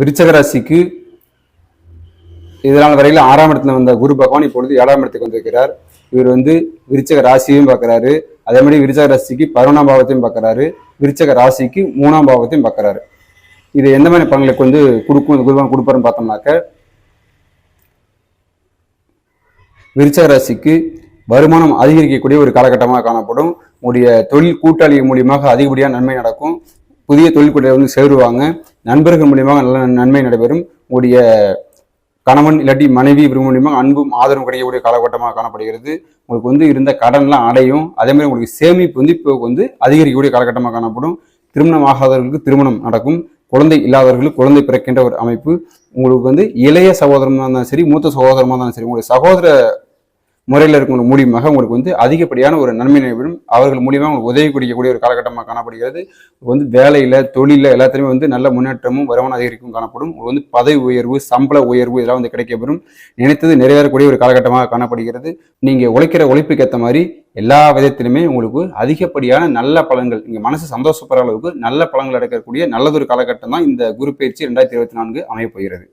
விருச்சக ராசிக்கு இதனால் வரையில் ஆறாம் இடத்துல வந்த குரு பகவான் இப்பொழுது ஏழாம் இடத்துக்கு வந்திருக்கிறார். இவர் வந்து விருச்சக ராசியையும் பார்க்குறாரு. அதே மாதிரி விருச்சக ராசிக்கு பதினொன்றாம் பாவத்தையும் பார்க்குறாரு. விருச்சக ராசிக்கு மூணாம் பாவத்தையும் பார்க்குறாரு. இது எந்த மாதிரி பங்களுக்கு வந்து கொடுக்கும் குருவான் கொடுப்பாருன்னு பார்த்தோம்னாக்க விருச்சக ராசிக்கு வருமானம் அதிகரிக்கக்கூடிய ஒரு காலகட்டமாக காணப்படும். உங்களுடைய தொழில் கூட்டாளி மூலியமாக அதிகப்படியாக நன்மை நடக்கும். புதிய தொழில் வந்து சேருவாங்க. நண்பர்கள் மூலியமாக நல்ல நன்மை நடைபெறும். உங்களுடைய கணவன் இல்லாட்டி மனைவி இவர் மூலியமாக அன்பும் ஆதரவும் கிடைக்கக்கூடிய காலகட்டமாக காணப்படுகிறது. உங்களுக்கு வந்து இருந்த கடன்லாம் அடையும். அதே மாதிரி உங்களுக்கு சேமிப்பு வந்து இப்போ வந்து அதிகரிக்கக்கூடிய காலகட்டமாக காணப்படும். திருமணம் ஆகாதவர்களுக்கு திருமணம் நடக்கும். குழந்தை இல்லாதவர்களுக்கு குழந்தை பிறக்கின்ற ஒரு அமைப்பு. உங்களுக்கு வந்து இளைய சகோதரமாக இருந்தாலும் சரி மூத்த சகோதரமாக இருந்தாலும் சரி உங்களுடைய சகோதர முறையில் இருக்கிற மூலியமாக உங்களுக்கு வந்து அதிகப்படியான ஒரு நன்மை நடைபெறும் அவர்கள் மூலியமாக உங்களுக்கு உதவி குடிக்கக்கூடிய ஒரு காலகட்டமாக காணப்படுகிறது. வந்து வேலையில் தொழிலில் எல்லாத்துலேயுமே வந்து நல்ல முன்னேற்றமும் வருமானம் அதிகரிக்கும் காணப்படும். உங்களுக்கு வந்து பதவி உயர்வு சம்பள உயர்வு இதெல்லாம் வந்து கிடைக்கப்பெறும். நினைத்தது நிறைவேறக்கூடிய ஒரு காலகட்டமாக காணப்படுகிறது. நீங்கள் உழைக்கிற உழைப்புக்கு ஏற்ற மாதிரி எல்லா விதத்திலுமே உங்களுக்கு அதிகப்படியான நல்ல பலன்கள் நீங்கள் மனசு சந்தோஷப்படுற அளவுக்கு நல்ல பலன்கள் அடைக்கக்கூடிய நல்லதொரு காலகட்டம் தான் இந்த குரு பயிற்சி ரெண்டாயிரத்தி இருபத்தி நான்கு அமையப் போகிறது.